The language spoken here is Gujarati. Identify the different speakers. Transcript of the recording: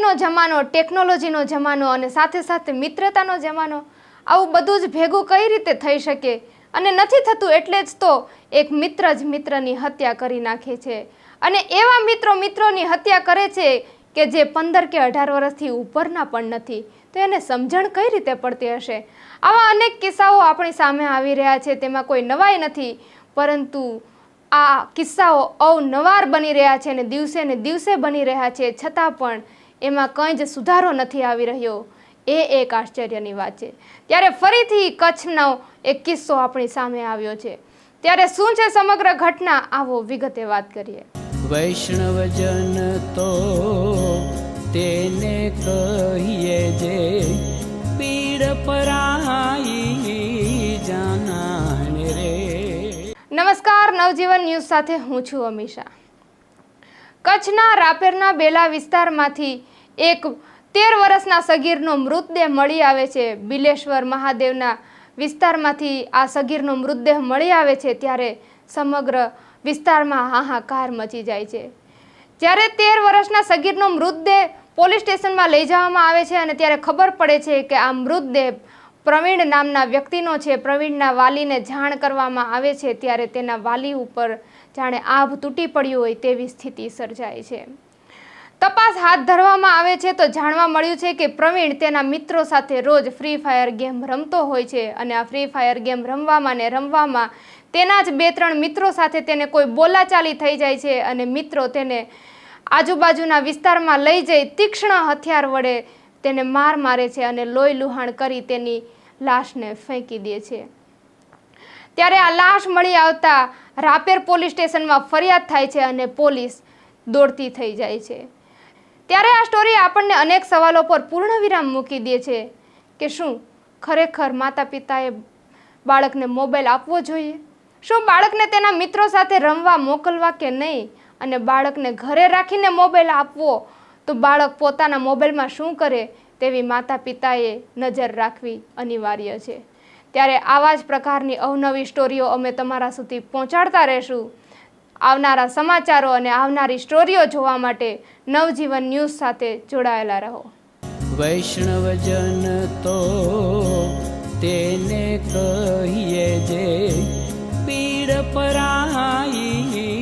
Speaker 1: એઆઈનો જમાનો, ટેકનોલોજીનો જમાનો અને સાથે સાથે મિત્રતાનો જમાનો, આવું બધું જ ભેગું કઈ રીતે થઈ શકે? અને નથી થતું એટલે જ તો એક મિત્ર જ મિત્રની હત્યા કરી નાખે છે. અને એવા મિત્રો મિત્રોની હત્યા કરે છે કે જે પંદર કે અઢાર વર્ષથી ઉપરના પણ નથી. તો એને સમજણ કઈ રીતે પડતી હશે? આવા અનેક કિસ્સાઓ આપણી સામે આવી રહ્યા છે, તેમાં કોઈ નવાઈ નથી. પરંતુ આ કિસ્સાઓ અવનવાર બની રહ્યા છે અને દિવસે ને દિવસે બની રહ્યા છે. છતાં પણ એમાં કંઈ જ સુધારો નથી આવી રહ્યો. એ એક આશ્ચર્યની વાત છે. ત્યારે ફરીથી કચ્છનો એક કિસ્સો આપણી સામે આવ્યો છે. ત્યારે શું છે સમગ્ર ઘટના? આવો વિગતે વાત કરીએ.
Speaker 2: વૈષ્ણવજન તો તેને કહીએ જે પીડ પરાઈ જાનાને રે.
Speaker 1: નમસ્કાર નવજીવન ન્યૂઝ સાથે હું છું અમીષા. કચ્છના રાપેરના બેલા વિસ્તારમાંથી એક તેર વર્ષના સગીરનો મૃતદેહ મળી આવે છે. બિલેશ્વર મહાદેવના વિસ્તારમાંથી આ સગીરનો મૃતદેહ મળી આવે છે ત્યારે સમગ્ર વિસ્તારમાં હાહાકાર મચી જાય છે. જ્યારે તેર વર્ષના સગીરનો મૃતદેહ પોલીસ સ્ટેશનમાં લઈ જવામાં આવે છે અને ત્યારે ખબર પડે છે કે આ મૃતદેહ પ્રવીણ નામના વ્યક્તિનો છે. પ્રવીણના વાલીને જાણ કરવામાં આવે છે ત્યારે તેના વાલી ઉપર જાણે આભ તૂટી પડ્યું હોય તેવી સ્થિતિ સર્જાય છે. તપાસ હાથ ધરવામાં આવે છે તો જાણવા મળ્યું છે કે પ્રવીણ તેના મિત્રો સાથે રોજ ફ્રી ફાયર ગેમ રમતો હોય છે અને આ ફ્રી ફાયર ગેમ રમવામાં ને રમવામાં તેના જ બે ત્રણ મિત્રો સાથે તેને કોઈ બોલાચાલી થઈ જાય છે અને મિત્રો તેને આજુબાજુના વિસ્તારમાં લઈ જઈ તીક્ષ્ણ હથિયાર વડે તેને માર મારે છે અને લોહી લુહાણ કરી તેની લાશને ફેંકી દે છે. ત્યારે આ લાશ મળી આવતા રાપેર પોલીસ સ્ટેશનમાં ફરિયાદ થાય છે અને પોલીસ દોડતી થઈ જાય છે. ત્યારે આ સ્ટોરી આપણને અનેક સવાલો પર પૂર્ણ વિરામ મૂકી દે છે કે શું ખરેખર માતા પિતાએ બાળકને મોબાઈલ આપવો જોઈએ? શું બાળકને તેના મિત્રો સાથે રમવા મોકલવા કે નહીં? અને બાળકને ઘરે રાખીને મોબાઈલ આપવો? તો બાળક પોતાના મોબાઈલમાં શું કરે? તેવી માતા પિતાએ નજર રાખવી અનિવાર્ય છે. ત્યારે આવા જ પ્રકારની અવનવી સ્ટોરીઓ અમે તમારા સુધી પહોંચાડતા રહેશું. આવનારા સમાચારો અને આવનારી સ્ટોરીઓ જોવા માટે નવજીવન ન્યૂઝ સાથે જોડાયેલા રહો.
Speaker 2: વૈષ્ણવજન તો તેને કહીએ જે પીડ પરાઈ